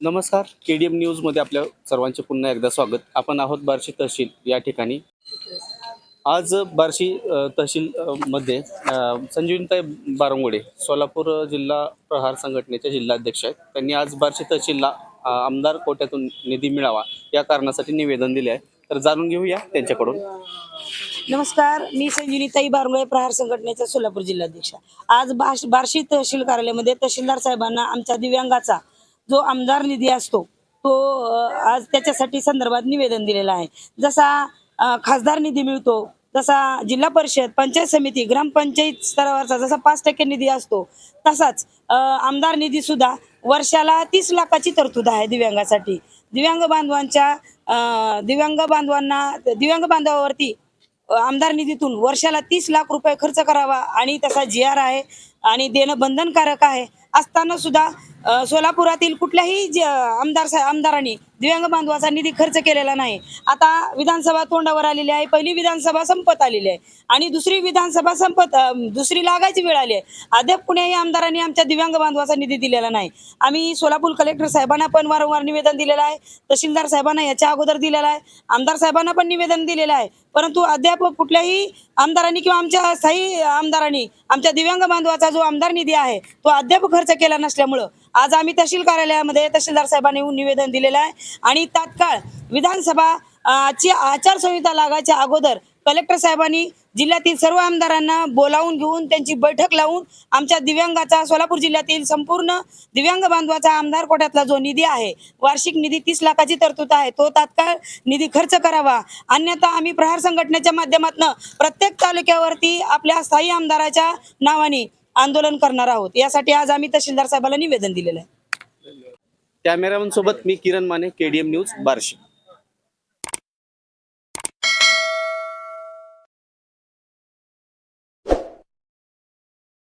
नमस्कार. के D M न्यूजमध्ये आपल्या सर्वांचे पुन्हा एकदा स्वागत. आपण आहोत बार्शी तहसील या ठिकाणी. आज बार्शी तहसील मध्ये संजीवनताई संजीवनीताई बारंगोडे सोलापूर जिल्हा प्रहार संघटनेच्या जिल्हाध्यक्ष आहेत. त्यांनी आज बार्शी तहसीलला आमदार कोट्यातून निधी मिळावा या कारणासाठी निवेदन दिले आहे. तर जाणून घेऊया त्यांच्याकडून. नमस्कार. मी संजीवनीताई बारमुळे प्रहार संघटनेचा सोलापूर जिल्हाध्यक्ष. आज बार्शी तहसील कार्यालयामध्ये तहसीलदार साहेबांना आमच्या दिव्यांगाचा जो आमदार निधी असतो तो आज त्याच्यासाठी संदर्भात निवेदन दिलेलं आहे. जसा खासदार निधी मिळतो तसा जिल्हा परिषद पंचायत समिती ग्रामपंचायत स्तरावरचा जसा पाच टक्के निधी असतो तसाच आमदार निधी सुद्धा वर्षाला तीस लाखाची तरतूद आहे दिव्यांगासाठी. दिव्यांग बांधवांच्या दिव्यांग बांधवांना दिव्यांग बांधवावरती आमदार निधीतून वर्षाला तीस लाख रुपये खर्च करावा आणि तसा जी आर आहे आणि देणं बंधनकारक आहे असताना सुद्धा सोलापुरातील कुठल्याही आमदार आमदारांनी दिव्यांग बांधवाचा निधी खर्च केलेला नाही. आता विधानसभा तोंडावर आलेली आहे पहिली विधानसभा संपत आलेली आहे. आणि दुसरी विधानसभा संपत दुसरी लागायची वेळ आली आहे. अद्याप कुण्याही आमदारांनी आमच्या दिव्यांग बांधवाचा निधी दिलेला नाही. आम्ही सोलापूर कलेक्टर साहेबांना पण वारंवार निवेदन दिलेलं आहे. तहसीलदार साहेबांना याच्या अगोदर दिलेलं आहे. आमदार साहेबांना पण निवेदन दिलेलं आहे. परंतु अद्याप कुठल्याही आमदारांनी किंवा आमच्या स्थायी आमदारांनी आमच्या दिव्यांग बांधवाचा जो आमदार निधी आहे तो अद्याप खर्च केला नसल्यामुळं आज आम्ही तहसील कार्यालयामध्ये तहसीलदार साहेबांनी निवेदन दिलेलं आहे. आणि तात्काळ विधानसभा ची आचारसंहिता लागायच्या अगोदर कलेक्टर साहेबांनी जिल्ह्यातील सर्व आमदारांना बोलावून घेऊन त्यांची बैठक लावून आमच्या दिव्यांगाचा सोलापूर जिल्ह्यातील संपूर्ण दिव्यांग बांधवाचा आमदार कोट्यातला जो निधी आहे वार्षिक निधी तीस लाखाची तरतूद आहे तो तात्काळ निधी खर्च करावा. अन्यथा आम्ही प्रहार संघटनेच्या माध्यमातून प्रत्येक तालुक्यावरती आपल्या स्थायी आमदाराच्या नावाने आंदोलन करणार आहोत. यासाठी आज आम्ही तहसीलदार साहेबाला निवेदन दिलेलं आहे. कॅमेरामन सोबत मी किरण माने केडीएम न्यूज बार्शी.